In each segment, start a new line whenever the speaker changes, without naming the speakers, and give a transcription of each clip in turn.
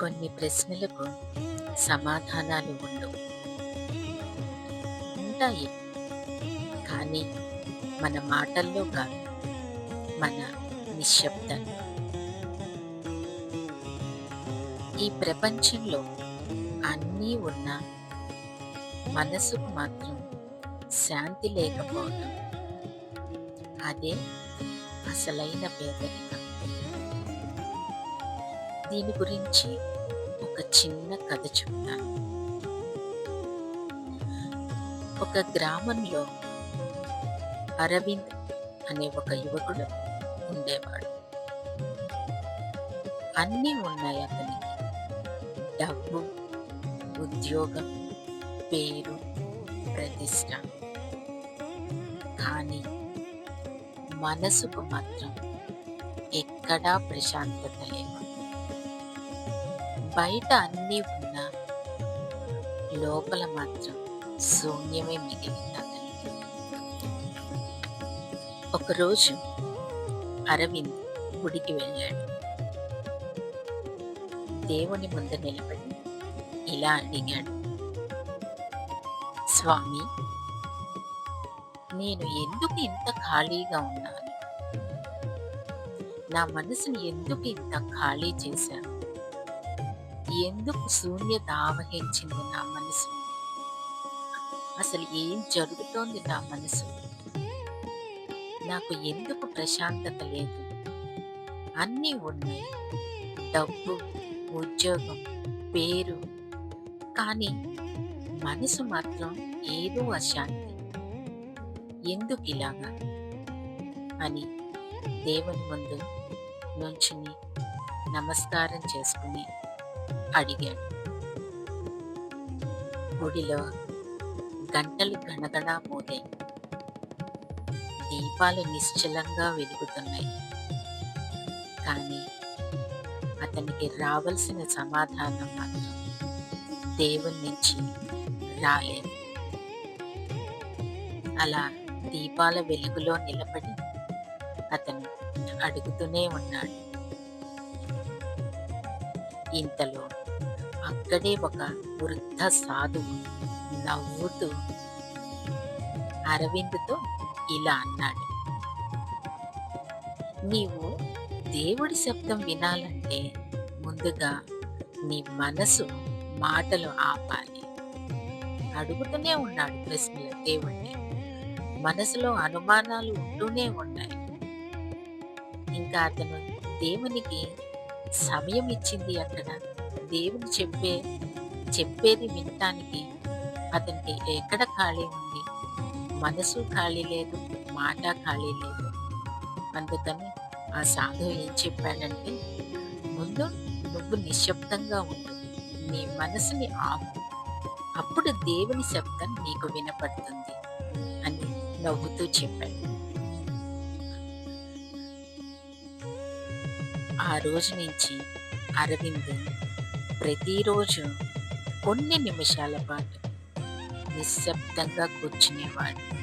కొన్ని ప్రశ్నలకు సమాధానాలు ఉండవు ఉంటాయి. కానీ మన మాటల్లో కాదు. మన నిశ్శబ్దం. ఈ ప్రపంచంలో అన్నీ ఉన్నా మనసుకు మాత్రం శాంతి లేకపోవడం అదే అసలైన పేదరికం. దీని గురించి ఒక చిన్న కథ చెప్తాను. ఒక గ్రామంలో అరవింద్ అనే ఒక యువకుడు ఉండేవాడు. అన్నీ ఉన్నాయి అతనికి. డబ్బు ఉద్యోగం పేరు ప్రతిష్ట. కానీ మనసుకు మాత్రం ఎక్కడా ప్రశాంతత లేదు బయట అన్నీ ఉన్నా లోపల మాత్రం శూన్యమే మిగిలింది అతనికి. ఒకరోజు అరవింద్ గుడికి వెళ్ళాడు. దేవుని ముందు నిలబడి ఇలా అడిగాడు. స్వామి నేను ఎందుకు ఇంత ఖాళీగా ఉన్నాను? నా మనసుని ఎందుకు ఇంత ఖాళీ చేశాను ఎందుకు శూన్యత ఆవహించింది నా మనసు? అసలు ఏం జరుగుతోంది నా మనసు? నాకు ఎందుకు ప్రశాంతత లేదు? అన్నీ ఉన్నాయి. డబ్బు ఉద్యోగం పేరు. కానీ మనసు మాత్రం ఏదో అశాంతి. ఎందుకు ఇలాగా? అని దేవుని ముందు నుంచుని నమస్కారం చేసుకుని అడిగాడు. గుడిలో గంటలు గణగణా మోగాయి. దీపాలు నిశ్చలంగా వెలుగుతున్నాయి. కానీ అతనికి రావలసిన సమాధానం మాత్రం దేవుని నుంచి రాలేదు. అలా దీపాల వెలుగులో నిలబడి అతను అడుగుతూనే ఉన్నాడు. ఇంతలో అక్కడే ఒక వృద్ధ సాధువు నవ్వుతూ అరవింద్తో ఇలా అన్నాడు. నీవు దేవుడి శబ్దం వినాలంటే ముందుగా నీ మనసు మాటలు ఆపాలి. అడుగుతూనే ఉన్నాడు ప్రశ్నలు దేవుణ్ణి. మనసులో అనుమానాలు ఉంటూనే ఉన్నాయి. ఇంకా అతను దేవునికి సమయం ఇచ్చింది అక్కడ. దేవుని చెప్పే చెప్పేది వినటానికి అతనికి ఎక్కడ ఖాళీ ఉంది? మనసు ఖాళీ లేదు మాట ఖాళీ లేదు. అందుకని ఆ సాధువు ఏం చెప్పాడంటే ముందు నువ్వు నిశ్శబ్దంగా ఉండు నీ మనసుని ఆపు. అప్పుడు దేవుని శబ్దం నీకు వినపడుతుంది అని నవ్వుతూ చెప్పాడు. ఆ రోజు నుంచి అరవింద్ ప్రతిరోజు కొన్ని నిమిషాల పాటు నిశ్శబ్దంగా కూర్చునేవాడు.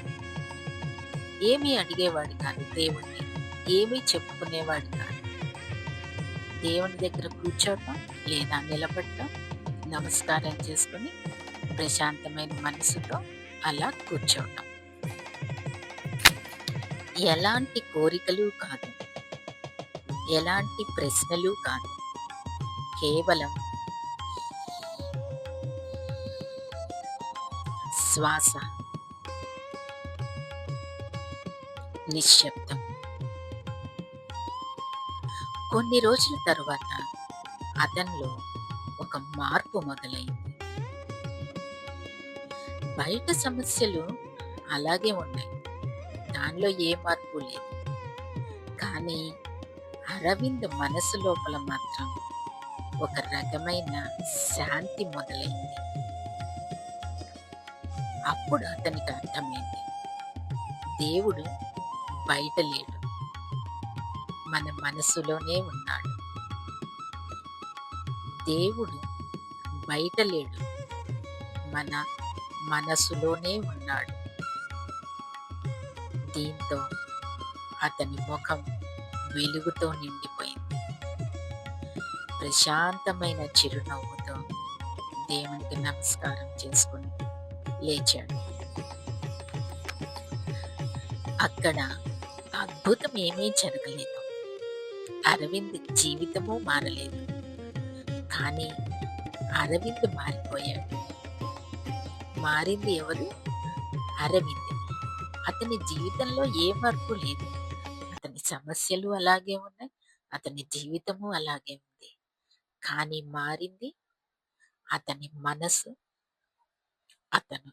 ఏమీ అడిగేవాడు కాదు దేవుణ్ణి ఏమీ చెప్పుకునేవాడు కాదు. దేవుని దగ్గర కూర్చోవటం లేదా నిలబడటం నమస్కారం చేసుకుని ప్రశాంతమైన మనసుతో అలా కూర్చోవటం. ఎలాంటి కోరికలు కాదు. ఎలాంటి ప్రశ్నలు కాదు. కేవలం శ్వాస. నిశ్శబ్దం. కొన్ని రోజుల తరువాత అతనిలో ఒక మార్పు మొదలైంది. బయట సమస్యలు అలాగే ఉన్నాయి. దానిలో ఏ మార్పు లేదు. కానీ అరవింద్ మనసు లోపల మాత్రం ఒక రకమైన శాంతి మొదలైంది. అప్పుడు అతనికి అర్థమైంది. దేవుడు బయట లేడు. మన మనసులోనే ఉన్నాడు. దేవుడు బయట లేడు. మన మనసులోనే ఉన్నాడు. దీంతో అతని ముఖం వెలుగుతో నిండిపోయింది. ప్రశాంతమైన చిరునవ్వుతో దేవునికి నమస్కారం చేసుకుని లేచాడు. అక్కడ అద్భుతం ఏమీ జరగలేదు. అరవింద్ జీవితము మారలేదు. కానీ అరవింద్ మారిపోయాడు. మారింది ఎవరు? అరవింద్. అతని జీవితంలో ఏ మార్పు లేదు. సమస్యలు అలాగే ఉన్నాయి. అతని జీవితము అలాగే ఉంది. కానీ మారింది. అతని మనసు అతను.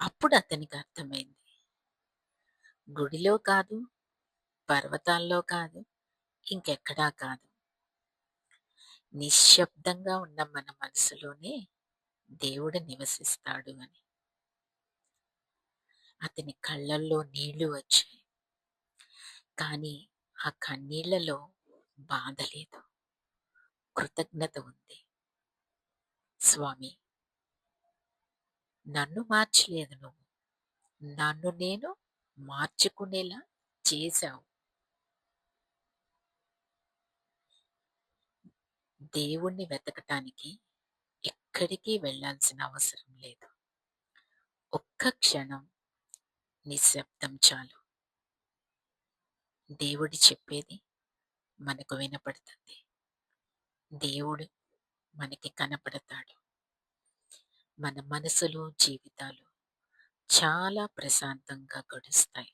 అప్పుడు అతనికి అర్థమైంది. గుడిలో కాదు పర్వతాల్లో కాదు ఇంకెక్కడా కాదు. నిశ్శబ్దంగా ఉన్న మన మనసులోనే దేవుడు నివసిస్తాడు అని. అతని కళ్ళల్లో నీళ్ళు వచ్చాయి. కానీ ఆ కన్నీళ్ళలో బాధ లేదు. కృతజ్ఞత ఉంది. స్వామి నన్ను మార్చలేదు నువ్వు. నన్ను నేను మార్చుకునేలా చేశావు. దేవుణ్ణి వెతకటానికి ఎక్కడికి వెళ్ళాల్సిన అవసరం లేదు. ఒక్క క్షణం నిశ్శబ్దం చాలు. దేవుడు చెప్పేది మనకు వినపడుతుంది. దేవుడు మనకి కనపడతాడు. మన మనసులు జీవితాలు చాలా ప్రశాంతంగా గడుస్తాయి.